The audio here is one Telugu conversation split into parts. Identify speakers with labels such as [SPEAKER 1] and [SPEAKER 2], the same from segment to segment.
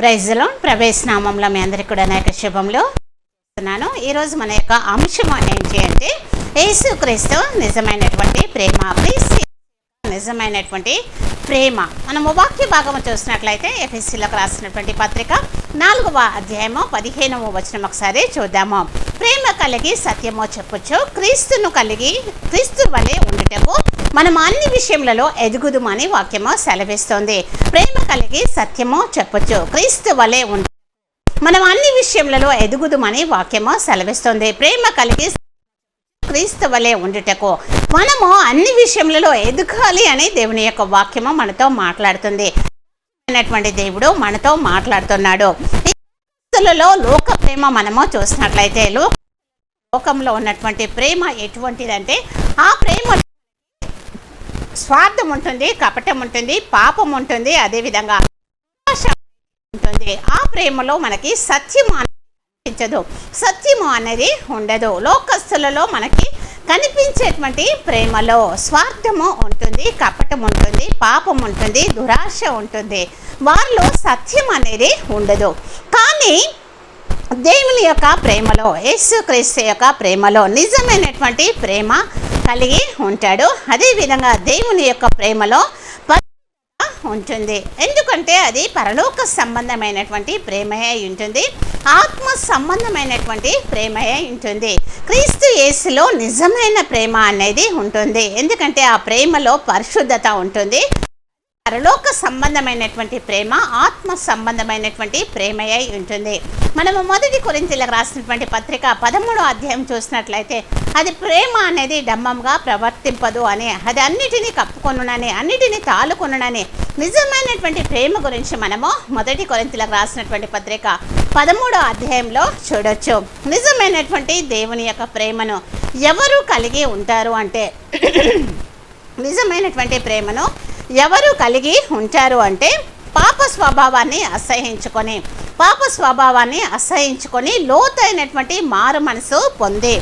[SPEAKER 1] ప్రైజ్లో ప్రవేశనామంలో మీ అందరికీ కూడా నా యొక్క శుభంలో చేస్తున్నాను ఈరోజు మన యొక్క అంశం ఏంటి అంటే యేసుక్రీస్తు నిజమైనటువంటి ప్రేమ క్రీస్తు నిజమైనటువంటి ప్రేమ. మనము వాక్య భాగము చూసినట్లయితే ఎఫ్ఎస్సీలకు రాసినటువంటి పత్రిక నాలుగవ అధ్యాయము పదిహేనవ వచనం ఒకసారి చూద్దాము. ప్రేమ కలిగి సత్యమో చెప్పొచ్చు క్రీస్తును కలిగి క్రీస్తు వలె ఉండటము మనం అన్ని విషయములలో ఎదుగుదుమని వాక్యము సెలవిస్తోంది. ప్రేమ కలిగి సత్యము చెప్పొచ్చు. క్రీస్తు వలె ఉండు మనం అన్ని విషయములలో ఎదుగుదుమని వాక్యము సెలవిస్తోంది. ప్రేమ కలిగి క్రీస్తు వలె ఉండుటకు మనము అన్ని విషయములలో ఎదగాలి అని దేవుని యొక్క వాక్యము మనతో మాట్లాడుతుంది. అయినటువంటి దేవుడు మనతో మాట్లాడుతున్నాడు. ఈ క్రీస్తులలో లోక ప్రేమ మనము చూసినట్లయితే లోకంలో ఉన్నటువంటి ప్రేమ ఎటువంటిదంటే ఆ ప్రేమ స్వార్థం ఉంటుంది కపటం ఉంటుంది పాపం ఉంటుంది అదేవిధంగా ఉంటుంది. ఆ ప్రేమలో మనకి సత్యం కనిపించదు. సత్యము అనేది ఉండదు. లోకస్తులలో మనకి కనిపించేటువంటి ప్రేమలో స్వార్థము ఉంటుంది కపటం ఉంటుంది పాపం ఉంటుంది దురాశ ఉంటుంది. వారిలో సత్యం అనేది ఉండదు. కానీ దేవుని యొక్క ప్రేమలో యేసుక్రీస్తు యొక్క ప్రేమలో నిజమైనటువంటి ప్రేమ కలిగి ఉంటాడు. అదేవిధంగా దేవుని యొక్క ప్రేమలో ఉంటుంది. ఎందుకంటే అది పరలోక సంబంధమైనటువంటి ప్రేమయే ఉంటుంది. ఆత్మ సంబంధమైనటువంటి ప్రేమయే ఉంటుంది. క్రీస్తు యేసులో నిజమైన ప్రేమ అనేది ఉంటుంది. ఎందుకంటే ఆ ప్రేమలో పరిశుద్ధత ఉంటుంది. పరలోక సంబంధమైనటువంటి ప్రేమ ఆత్మ సంబంధమైనటువంటి ప్రేమయై ఉంటుంది. మనము మొదటి కొరింతలకు రాసినటువంటి పత్రిక పదమూడో అధ్యాయం చూసినట్లయితే అది ప్రేమ అనేది డమ్మంగా ప్రవర్తింపదు అని అది అన్నిటినీ కప్పుకొనునని అన్నిటినీ తాలుకొనునని నిజమైనటువంటి ప్రేమ గురించి మనము మొదటి కొరింతలకు రాసినటువంటి పత్రిక పదమూడో అధ్యాయంలో చూడొచ్చు. నిజమైనటువంటి దేవుని యొక్క ప్రేమను ఎవరు కలిగి ఉంటారు అంటే నిజమైనటువంటి ప్రేమను ఎవరు కలిగి ఉంటారు అంటే పాప స్వభావాన్ని అసహించుకొని పాప స్వభావాన్ని అసహించుకొని లోతైనటువంటి మారు మనసు పొంది.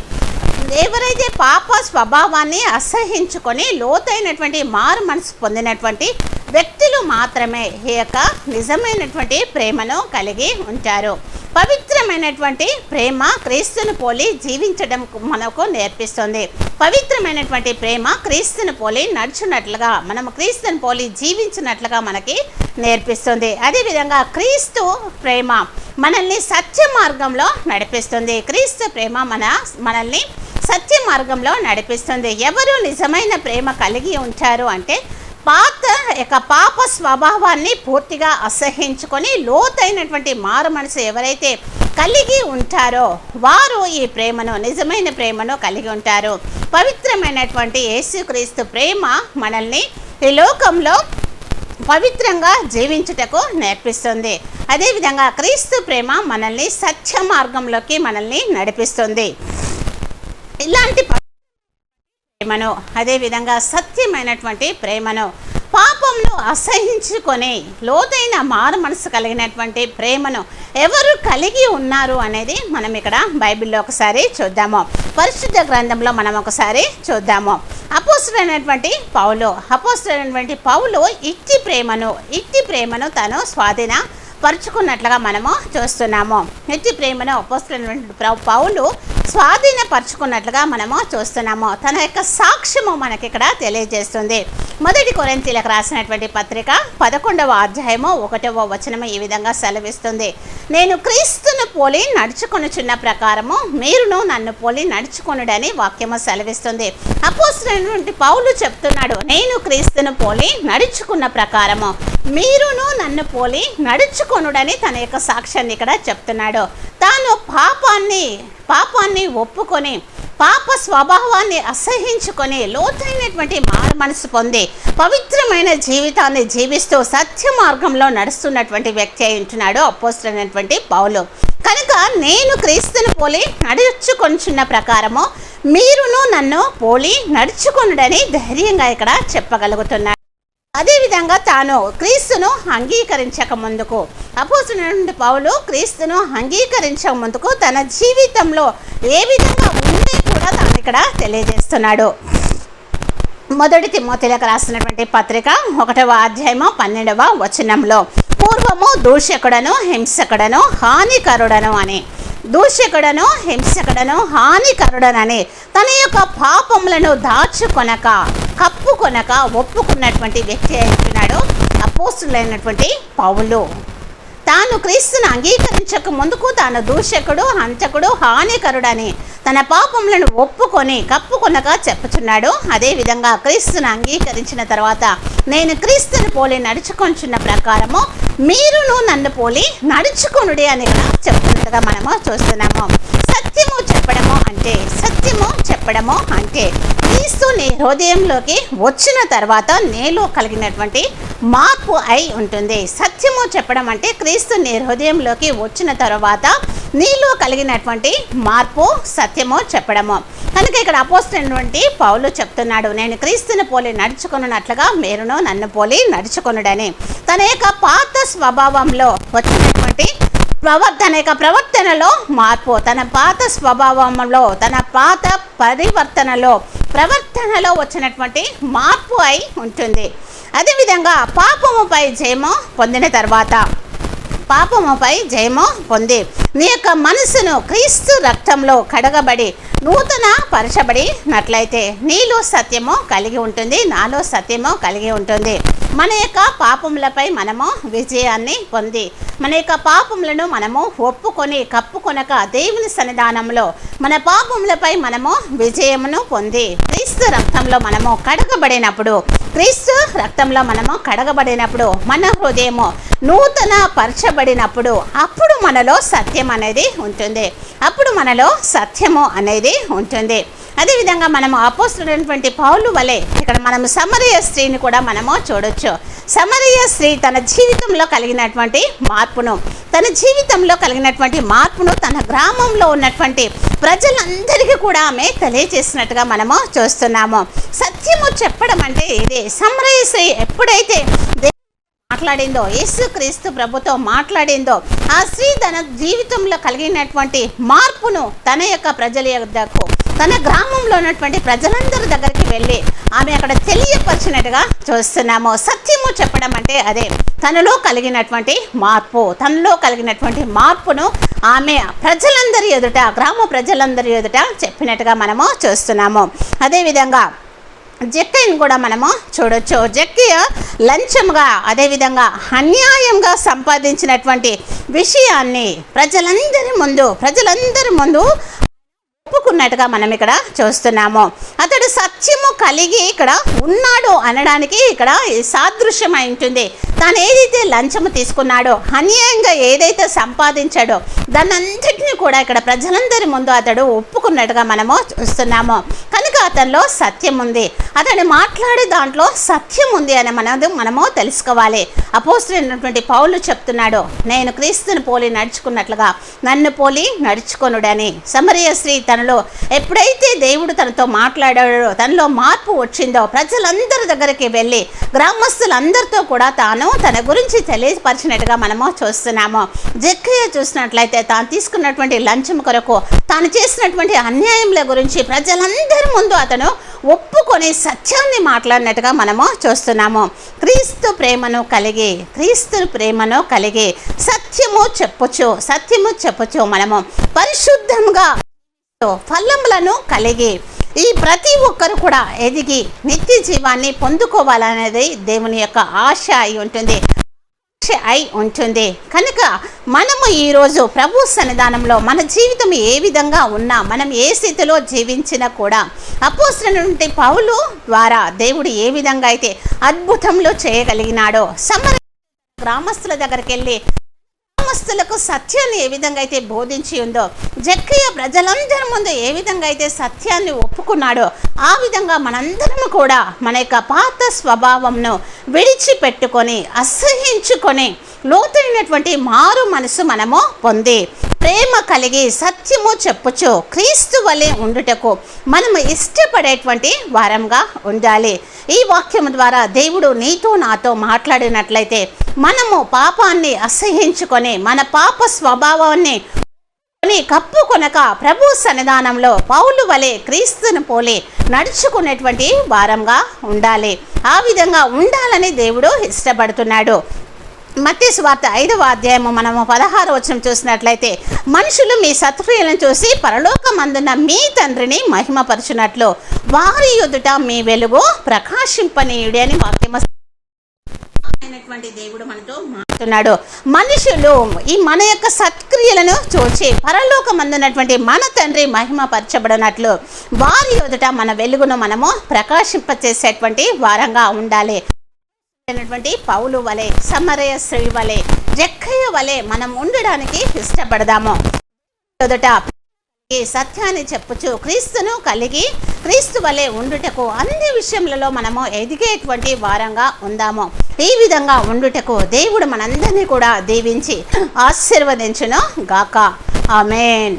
[SPEAKER 1] ఎవరైతే పాప స్వభావాన్ని అసహించుకొని లోతైనటువంటి మారు మనసు పొందినటువంటి వ్యక్తులు మాత్రమే ఈ యొక్క నిజమైనటువంటి ప్రేమను కలిగి ఉంటారు. పవిత్రమైనటువంటి ప్రేమ క్రీస్తుని పోలి జీవించడం మనకు నేర్పిస్తుంది. పవిత్రమైనటువంటి ప్రేమ క్రీస్తుని పోలి నడుచున్నట్లుగా మనం క్రీస్తుని పోలి జీవించినట్లుగా మనకి నేర్పిస్తుంది. అదేవిధంగా క్రీస్తు ప్రేమ మనల్ని సత్య మార్గంలో నడిపిస్తుంది. క్రీస్తు ప్రేమ మన మనల్ని సత్య మార్గంలో నడిపిస్తుంది. ఎవరు నిజమైన ప్రేమ కలిగి ఉంటారు అంటే పాత యొక్క పాప స్వభావాన్ని పూర్తిగా అసహించుకొని లోతైనటువంటి మారు మనసు ఎవరైతే కలిగి ఉంటారో వారు ఈ ప్రేమను నిజమైన ప్రేమను కలిగి ఉంటారు. పవిత్రమైనటువంటి యేసుక్రీస్తు ప్రేమ మనల్ని ఈ లోకంలో పవిత్రంగా జీవించుటకు నేర్పిస్తుంది. అదేవిధంగా క్రీస్తు ప్రేమ మనల్ని సత్య మార్గంలోకి మనల్ని నడిపిస్తుంది. ఇలాంటి ప్రేమను అదేవిధంగా సత్యమైనటువంటి ప్రేమను పాపంను అసహించుకొని లోతైన మారు మనసు కలిగినటువంటి ప్రేమను ఎవరు కలిగి ఉన్నారు అనేది మనం ఇక్కడ బైబిల్లో ఒకసారి చూద్దాము. పరిశుద్ధ గ్రంథంలో మనం ఒకసారి చూద్దాము. అపోస్తుడైనటువంటి పౌలు అపోస్తుడైనటువంటి పౌలు ఇట్టి ప్రేమను ఇట్టి ప్రేమను తను స్వాధీన పరుచుకున్నట్లుగా మనము చూస్తున్నాము. ఇట్టి ప్రేమను అపోస్తుడైనటువంటి పౌలు స్వాధీనపరుచుకున్నట్లుగా మనము చూస్తున్నాము. తన యొక్క సాక్ష్యము మనకి ఇక్కడ తెలియజేస్తుంది. మొదటి కొరింతీలకు రాసినటువంటి పత్రిక పదకొండవ అధ్యాయము ఒకటవ వచనము ఈ విధంగా సెలవిస్తుంది. నేను క్రీస్తును పోలి నడుచుకొనుచున్న ప్రకారము మీరును నన్ను పోలి నడుచుకొనుడని వాక్యము సెలవిస్తుంది. అపోసినటువంటి పౌలు చెప్తున్నాడు నేను క్రీస్తును పోలి నడుచుకున్న ప్రకారము మీరును నన్ను పోలి నడుచుకొనుడని తన యొక్క సాక్ష్యాన్ని ఇక్కడ చెప్తున్నాడు. తాను పాపాన్ని పాపాన్ని ఒప్పుకొని పాప స్వభావాన్ని అసహించుకొని లోతైనటువంటి మారు మనసు పొంది పవిత్రమైన జీవితాన్ని జీవిస్తూ సత్య మార్గంలో నడుస్తున్నటువంటి వ్యక్తి అయి ఉంటున్నాడు అపోస్తున్నటువంటి పౌలు. కనుక నేను క్రీస్తుని పోలి నడుచుకొనిచున్న ప్రకారము మీరును నన్ను పోలి నడుచుకొనుడని ధైర్యంగా ఇక్కడ చెప్పగలుగుతున్నాడు అదేవిధంగా తాను క్రీస్తును అంగీకరించక ముందుకు. అపోసిన పౌలు క్రీస్తును అంగీకరించక ముందుకు తన జీవితంలో ఏ విధంగా ఉంది కూడా తాను ఇక్కడ తెలియజేస్తున్నాడు. మొదటి తిమ్మోతిలకు రాసినటువంటి పత్రిక ఒకటవ అధ్యాయము పన్నెండవ వచనంలో పూర్వము దూషకుడను హింసకుడను హానికరుడను అని. దూషకుడను హింసకుడను హానికరుడనని తన యొక్క పాపములను దాచుకొనక కప్పు కొనక ఒప్పుకున్నటువంటి వ్యక్తి అంటున్నాడు అపోస్తులైనటువంటి పౌలు. తాను క్రీస్తును అంగీకరించక ముందుకు తాను దూషకుడు హంతకుడు హానికరుడని తన పాపములను ఒప్పుకొని కప్పుకొనగా చెప్పుచున్నాడు. అదేవిధంగా క్రీస్తును అంగీకరించిన తర్వాత నేను క్రీస్తుని పోలి నడుచుకొంచున్న ప్రకారము మీరును నన్ను పోలి నడుచుకొనుడి అని కూడా చెప్తున్నట్టుగా మనము చూస్తున్నాము. సత్యము చెప్పడము అంటే సత్యము చెప్పడము అంటే క్రీస్తు నీ హృదయంలోకి వచ్చిన తర్వాత నీలో కలిగినటువంటి మార్పు అయి ఉంటుంది. సత్యము చెప్పడం అంటే క్రీస్తు నీ హృదయంలోకి వచ్చిన తర్వాత నీలో కలిగినటువంటి మార్పు సత్యము చెప్పడము. కనుక ఇక్కడ అపోస్తున్నటువంటి పౌలు చెప్తున్నాడు నేను క్రీస్తుని పోలి నడుచుకున్నట్లుగా మీరును నన్ను పోలి నడుచుకొనుడని. తన యొక్క పాత స్వభావంలో వచ్చినటువంటి ప్రవర్తన యొక్క ప్రవర్తనలో మార్పు తన పాత స్వభావంలో తన పాత పరివర్తనలో ప్రవర్తనలో వచ్చినటువంటి మార్పు అయి ఉంటుంది. అదేవిధంగా పాపముపై జయము పొందిన తర్వాత పాపముపై జయము పొంది నీ యొక్క మనసును క్రీస్తు రక్తంలో కడగబడి నూతన పరచబడినట్లయితే నీలో సత్యము కలిగి ఉంటుంది నాలో సత్యము కలిగి ఉంటుంది. మన యొక్క పాపములపై మనము విజయాన్ని పొంది మన యొక్క పాపములను మనము ఒప్పుకొని కప్పుకొనక దేవుని సన్నిధానంలో మన పాపములపై మనము విజయమును పొంది క్రీస్తు రక్తంలో మనము కడగబడినప్పుడు క్రీస్తు రక్తంలో మనము కడగబడినప్పుడు మన హృదయము నూతన పరచబడినప్పుడు అప్పుడు మనలో సత్యం అనేది ఉంటుంది. అప్పుడు మనలో సత్యము అనేది ఉంటుంది. అదేవిధంగా మనము అపోస్తున్నటువంటి పౌలు వలె ఇక్కడ మనము సమరయ స్త్రీని కూడా మనము చూడొచ్చు. సమరయ స్త్రీ తన జీవితంలో కలిగినటువంటి మార్పును తన జీవితంలో కలిగినటువంటి మార్పును తన గ్రామంలో ఉన్నటువంటి ప్రజలందరికీ కూడా ఆమె తెలియజేసినట్టుగా మనము చూస్తున్నాము. సత్యము చెప్పడం అంటే ఇది సమరయ స్త్రీ ఎప్పుడైతే మాట్లాడిందో యేసుక్రీస్తు ప్రభుతో మాట్లాడిందో ఆ స్త్రీ తన జీవితంలో కలిగినటువంటి మార్పును తన యొక్క ప్రజల యొక్కకు తన గ్రామంలో ఉన్నటువంటి ప్రజలందరి దగ్గరికి వెళ్ళి ఆమె అక్కడ తెలియపరిచినట్టుగా చూస్తున్నాము. సత్యము చెప్పడం అంటే అదే. తనలో కలిగినటువంటి మార్పు తనలో కలిగినటువంటి మార్పును ఆమె ప్రజలందరి ఎదుట గ్రామ ప్రజలందరి ఎదుట చెప్పినట్టుగా మనము చూస్తున్నాము. అదేవిధంగా జక్కయ్యను కూడా మనము చూడొచ్చు. జక్కయ్య లంచంగా అదేవిధంగా అన్యాయంగా సంపాదించినటువంటి విషయాన్ని ప్రజలందరి ముందు ప్రజలందరి ముందు ఒప్పుకున్నట్టుగా మనం ఇక్కడ చూస్తున్నాము. అతడు సత్ సత్యము కలిగి ఇక్కడ ఉన్నాడు అనడానికి ఇక్కడ సాదృశ్యమై ఉంటుంది తాను ఏదైతే లంచము తీసుకున్నాడో అన్యాయంగా ఏదైతే సంపాదించాడో దానంతటిని కూడా ఇక్కడ ప్రజలందరి ముందు అతడు ఒప్పుకున్నట్టుగా మనము చూస్తున్నాము. కనుక అతనిలో సత్యం ఉంది. అతడు మాట్లాడే దాంట్లో సత్యం ఉంది అని మనది మనము తెలుసుకోవాలి. అపోస్తున్నటువంటి పౌలు చెప్తున్నాడు నేను క్రీస్తుని పోలి నడుచుకున్నట్లుగా నన్ను పోలి నడుచుకొనుడని. సమరయ స్త్రీ తనలో ఎప్పుడైతే దేవుడు తనతో మాట్లాడాడో తన తనలో మార్పు వచ్చిందో ప్రజలందరి దగ్గరికి వెళ్ళి గ్రామస్తులందరితో కూడా తాను తన గురించి తెలియపరిచినట్టుగా మనము చూస్తున్నాము. జక్కయ్య చూసినట్లయితే తాను తీసుకున్నటువంటి లంచం కొరకు తాను చేసినటువంటి అన్యాయంల గురించి ప్రజలందరి ముందు అతను ఒప్పుకొని సత్యాన్ని మాట్లాడినట్టుగా మనము చూస్తున్నాము. క్రీస్తు ప్రేమను కలిగి క్రీస్తు ప్రేమను కలిగి సత్యము చెప్పొచ్చు సత్యము చెప్పొచ్చు మనము పరిశుద్ధంగా ఫలములను కలిగి ఈ ప్రతి ఒక్కరు కూడా ఎదిగి నిత్య జీవాన్ని పొందుకోవాలనేది దేవుని యొక్క ఆశ అయి ఉంటుంది. ఆశ అయి ఉంటుంది. కనుక మనము ఈరోజు ప్రభు సన్నిధానంలో మన జీవితం ఏ విధంగా ఉన్నా మనం ఏ స్థితిలో జీవించినా కూడా అపోస్తున్నటువంటి పౌలు ద్వారా దేవుడు ఏ విధంగా అయితే అద్భుతంలో చేయగలిగినాడో సమర గ్రామస్తుల దగ్గరికి వెళ్ళి గ్రామస్తులకు సత్యాన్ని ఏ విధంగా అయితే బోధించి ఉందో జక్కయ్య ప్రజలందరి ముందు ఏ విధంగా అయితే సత్యాన్ని ఒప్పుకున్నాడో ఆ విధంగా మనందరం కూడా మన యొక్క పాత స్వభావంను విడిచిపెట్టుకొని అసహించుకొని లోతైనటువంటి మారు మనసు మనము పొంది ప్రేమ కలిగి సత్యము చెప్పుచు క్రీస్తు వలె ఉండుటకు మనము ఇష్టపడేటువంటి వారంగా ఉండాలి. ఈ వాక్యము ద్వారా దేవుడు నీతో నాతో మాట్లాడినట్లయితే మనము పాపాన్ని అసహించుకొని మన పాప స్వభావాన్ని ని కప్పుకొనక ప్రభు సన్నిధానంలో పౌలు వలె క్రీస్తును పోలి నడుచుకునేటువంటి వారంగా ఉండాలి. ఆ విధంగా ఉండాలని దేవుడు ఇష్టపడుతున్నాడు. మత్తి స్వార్త ఐదవ అధ్యాయము మనము పదహారు వచనం చూసినట్లయితే మనుషులు మీ సత్క్రియలను చూసి పరలోకమందున మీ తండ్రిని మహిమపరచునట్లు వారి ఎదుట మీ వెలుగు ప్రకాశింపనీయుడి అని వాక్యమ అయినటువంటి దేవుడు మనతో మాట్లాడుతున్నాడు. మనుషులు ఈ మన యొక్క సత్క్రియలను చూచి పరలోకమందున్నటువంటి మన తండ్రి మహిమపరచబడినట్లు వారి ఎదుట మన వెలుగును మనము ప్రకాశింపచేసేటువంటి వారంగా ఉండాలి. అయినటువంటి పౌలు వలె సమరయ స్త్రీ వలె జక్కయ్య వలె మనం ఉండడానికి ఇష్టపడదాము. ఎదుట సత్యాన్ని చెప్పుచు క్రీస్తును కలిగి క్రీస్తు వలె ఉండుటకు అన్ని విషయములలో మనము ఎదిగేటువంటి వారంగా ఉందాము. ఈ విధంగా ఉండుటకు దేవుడు మనందరినీ కూడా దీవించి ఆశీర్వదించును గాక. ఆమెన్.